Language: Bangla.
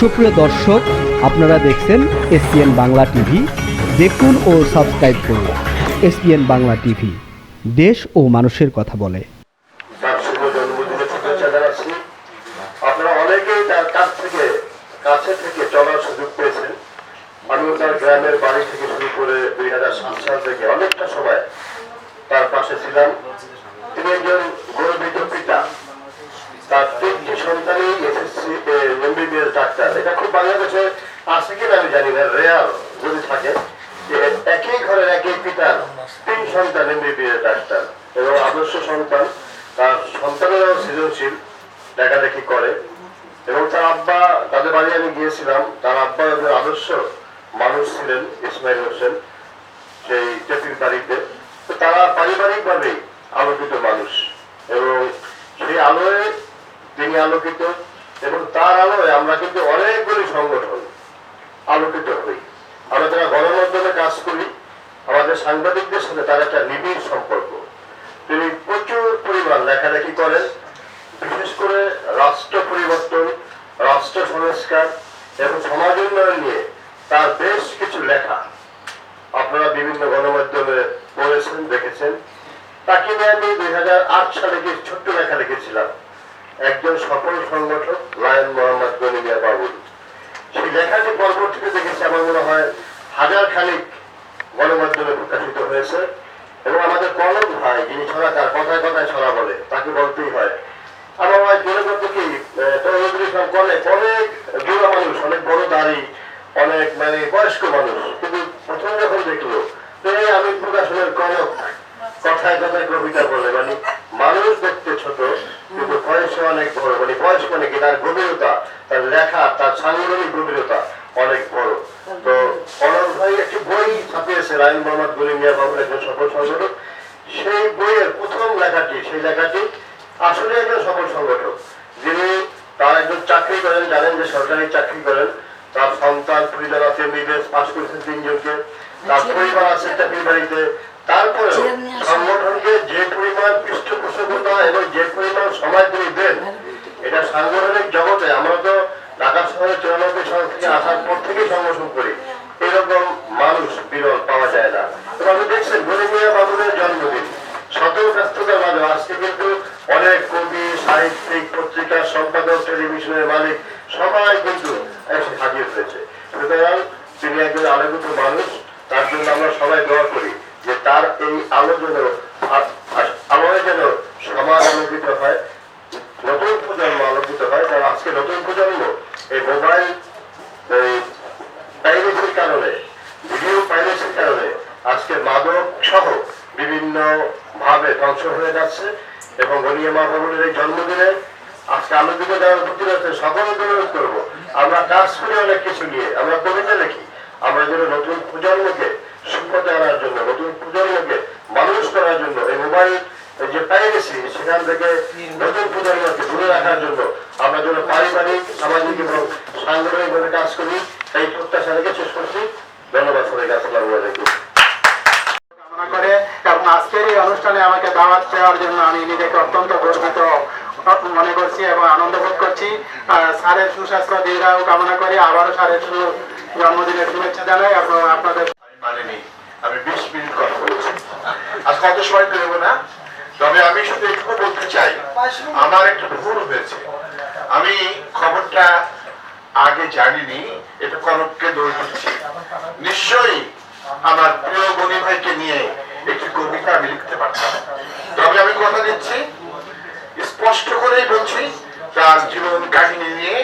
সুপ্রিয় দর্শক, আপনারা দেখছেন এসপিএন বাংলা টিভি। দেখুন ও সাবস্ক্রাইব করুন এসপিএন বাংলা টিভি। দেশ ও মানুষের কথা বলে। গ্রামের বাড়ি থেকে শুরু করে দুই হাজার সাত সাল থেকে অনেকটা সময় তার পাশে ছিলাম। আমি যদি থাকে, যে ঘরের তিন এবং আদর্শ সন্তান, তার সৃজনশীল করে এবং তার আব্বা, তাদের বাড়ি আমি গিয়েছিলাম, তার আদর্শ মানুষ ছিলেন, ইসমাইল হোসেন, সেই তো তারা পারিবারিকভাবেই আলোকিত মানুষ এবং সেই আলোয় তিনি আলোকিত এবং তার আলোয় আমরা কিন্তু অনেকগুলি সংগঠন আলোকিত হই। আমরা যারা গণমাধ্যমে কাজ করি, আমাদের সাংবাদিকদের সাথে তার একটা নিবিড় সম্পর্ক। তিনি প্রচুর পরিমাণ লেখালেখি করেন, বিশেষ করে রাষ্ট্র পরিবর্তন, রাষ্ট্র সংস্কার এবং সমাজ উন্নয়ন নিয়ে তার বেশ কিছু লেখা। আপনারা বিভিন্ন গণমাধ্যমে পড়েছেন, দেখেছেন। তাকে নিয়ে আমি দুই হাজার আট সালে কি ছোট্ট লেখা লিখেছিলাম। একজন সফল সংগঠক, লায়ন মোহাম্মদ গনিমিয়া বাবুল। লেখাটি পরবর্তীতে দেখেছি, আমার মনে হয় হাজার খানিক গণমাধ্যমে প্রকাশিত হয়েছে। এবং আমাদের কলম ভাই, যিনি ছড়াকার, কথায় কথায় ছড়া বলে, তাকে বলতেই হয়। অনেক মানুষ বড় মানে বয়স্ক মানুষ। কিন্তু আমি কথায় কথায় বলে। মানে মানুষ দেখতে ছোট, কিন্তু বয়সে অনেক বড়। মানে বয়স মানে কি? তার গভীরতা। তার লেখা তার সাংগঠনিক গভীরতা অনেক বড়। তো কনক ভাই একটি বই ছাপিয়েছে রায়ন মোহাম্মদ গরিম মিয়া বাবুর একজন সফল সংগঠক। সেই বইয়ের প্রথম লেখাটি সেই লেখাটি আসলে একজন সফল সংগঠক। যিনি তার একজন চাকরি করেন জানেন যে সরকারি চাকরি করেন। তার সন্তান আছে এমবিবিএস পাশ করেছেন তিনজনকে। তার পরিবার আছে চাকরি বাড়িতে। তারপরে সংগঠনকে যে পরিমাণ পৃষ্ঠপোষকতা এবং যে পরিমাণ সময় তিনি দেন এটা সাংগঠনিক জগতে আমরা তো শহরে চুরানব্বই সাল থেকে আসার পর থেকেই সংগঠন করি এরকম মানুষ বিরল পাওয়া যায় না। আপনি দেখছেন গরিমিয়া বাবুদের জন্মদিন। শত ব্যস্ততার মাঝে আজকে কিন্তু অনেক কবি, সাহিত্যিক পত্রিকার সম্পাদক, টেলিভিশনের মালিক সবাই কিন্তু এসে হাজির হয়েছে। সুতরাং তিনি একজন আলোকিত মানুষ, তার জন্য আমরা সবাই দোয়া করি যে তার এই আলো আ- আ- আলোয় যেন সমাজ আলোকিত হয় নতুন প্রজন্ম আলোকিত হয় কারণ আজকে নতুন প্রজন্ম এই মোবাইল এই পাইরেসির কারণে ভিডিও পাইরেসির কারণে আজকে মাদক সহ বিভিন্ন ভাবে ধ্বংস হয়ে যাচ্ছে এবং গনিয়া মা ভবনের এই জন্মদিনে আজকে আলোকিত দেওয়ার প্রতি রয়েছে সকল অনুরোধ করব, আমরা কাজ করি অনেক কিছু নিয়ে, আমরা কবিতা লিখি, আমরা যেন নতুন প্রজন্মকে সুখতে আনার জন্য, নতুন প্রজন্মকে মানুষ করার জন্য এই মোবাইল যে পাইরেসি সেখান থেকে নতুন প্রজন্মকে দূরে রাখার জন্য। আমরা যেন পারিবারিক সামাজিক এবং সাংগঠনিক ভাবে কাজ করি এই প্রত্যাশা রেখে শেষ করছি। ধন্যবাদ সবাইকে আসসালামু আলাইকুম। করে এবং আজকের এই অনুষ্ঠানে আমাকে দাওয়াত দেওয়ার জন্য আমি নিজেকে অত্যন্ত গর্বিত মনে করছি এবং আনন্দ বোধ করছি। স্যারের সুস্বাস্থ্য দীর্ঘায়ু কামনা করি। আবারও স্যারের শু- জন্মদিনের শুভেচ্ছা জানাই এবং আপনাদের আমি বিশ মিনিট কথা বলেছি। আজকে সময় না। তবে আমি শুধু একটু বলতে চাই, আমার একটা ভুল হয়েছে। আমি খবরটা আগে জানিনি, এটা কনককে দৌড় দিচ্ছি নিশ্চয়ই আমার প্রিয় গণি ভাইকে নিয়ে একটি কবিতা আমি লিখতে পারতাম। তবে আমি কথা দিচ্ছি, স্পষ্ট করেই বলছি, তার জীবন কাহিনী নিয়ে